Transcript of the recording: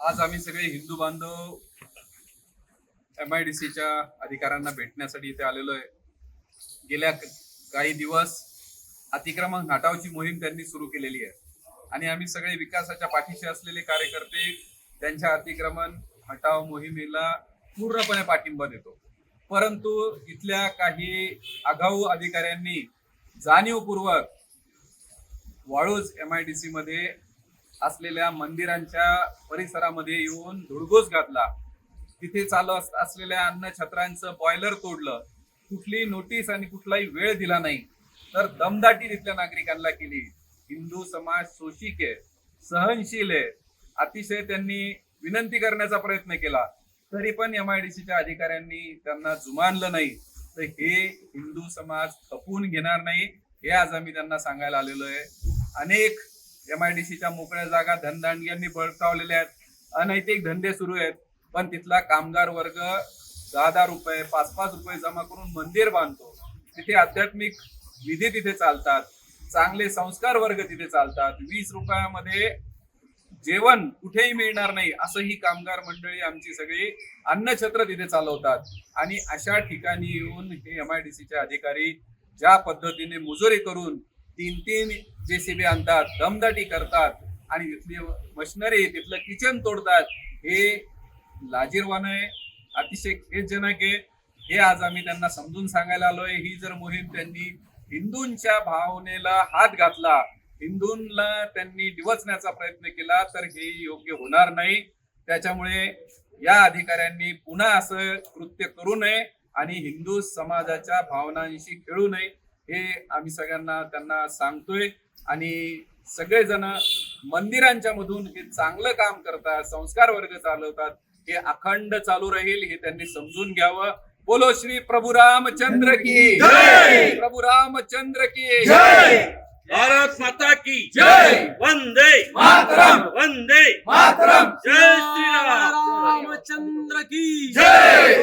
आज आम्ही सगळे हिंदू बांधव एम आय डी सीच्या अधिकाऱ्यांना भेटण्यासाठी इथे आलेलो आहे. गेल्या काही दिवस अतिक्रमण हटावची मोहीम त्यांनी सुरू केलेली आहे. आणि आम्ही सगळे विकासाच्या पाठीशी असलेले कार्यकर्ते त्यांच्या अतिक्रमण हटाव मोहिमेला पूर्णपणे पाठिंबा देतो. परंतु इथल्या काही आगाऊ अधिकाऱ्यांनी जाणीवपूर्वक Waluj M I D C मध्ये असलेल्या मंदिरांच्या परिसरामध्ये येऊन धुडगोस घातला. तिथे चालू असलेल्या अन्न छत्रांचं बॉयलर तोडलं. कुठली नोटीस आणि कुठलाही वेळ दिला नाही. तर दमदाटी तिथल्या नागरिकांना केली. हिंदू समाज शोषिक आहे सहनशील आहे. अतिशय त्यांनी विनंती करण्याचा प्रयत्न केला. तरी पण एम आय डी सीच्या अधिकाऱ्यांनी त्यांना जुमानलं नाही. तर हे हिंदू समाज खपवून घेणार नाही हे आज आम्ही त्यांना सांगायला आलेलो आहे. अनेक एम आय डी सीच्या मोकळ्या जागा धनदांडग्यांनी बळकावलेल्या आहेत. अनैतिक धंदे सुरू आहेत. पण तिथला कामगार वर्ग दहा दहा रुपये पाच पाच रुपये जमा करून मंदिर बांधतो. तिथे आध्यात्मिक विधी तिथे चालतात. चांगले संस्कार वर्ग तिथे चालतात. वीस रुपयामध्ये जेवण कुठेही मिळणार नाही असं ही कामगार मंडळी आमची सगळी अन्नछत्र तिथे चालवतात. आणि अशा ठिकाणी येऊन हे एम आय डी सीचे अधिकारी ज्या पद्धतीने मुजोरी करून तीन तीन जेसीबी आणतात दमदाटी करतात आणि तिथली मशिनरी तिथलं किचन तोडतात हे लाजीरवान आहे. अतिशय खेदजनक आहे. हे आज आम्ही त्यांना समजून सांगायला आलोय. ही जर मोहीम त्यांनी हिंदूंच्या भावनेला हात घातला हिंदूंना त्यांनी डिवचण्याचा प्रयत्न केला तर हे योग्य होणार नाही. त्याच्यामुळे या अधिकाऱ्यांनी पुन्हा असं कृत्य करू नये आणि हिंदू समाजाच्या भावनांशी खेळू नये. हे आम्ही सगळ्यांना त्यांना सांगतोय आणि सगळेजण मंदिरांच्या मधून हे चांगलं काम करतात संस्कार वर्ग चालवतात हे अखंड चालू राहील हे त्यांनी समजून घ्यावं बोलो श्री प्रभू रामचंद्र की जय! प्रभू रामचंद्र की जय! भारत माता की जय! वंदे मातरम! वंदे मातरम! जय श्रीराम रामचंद्र की जय!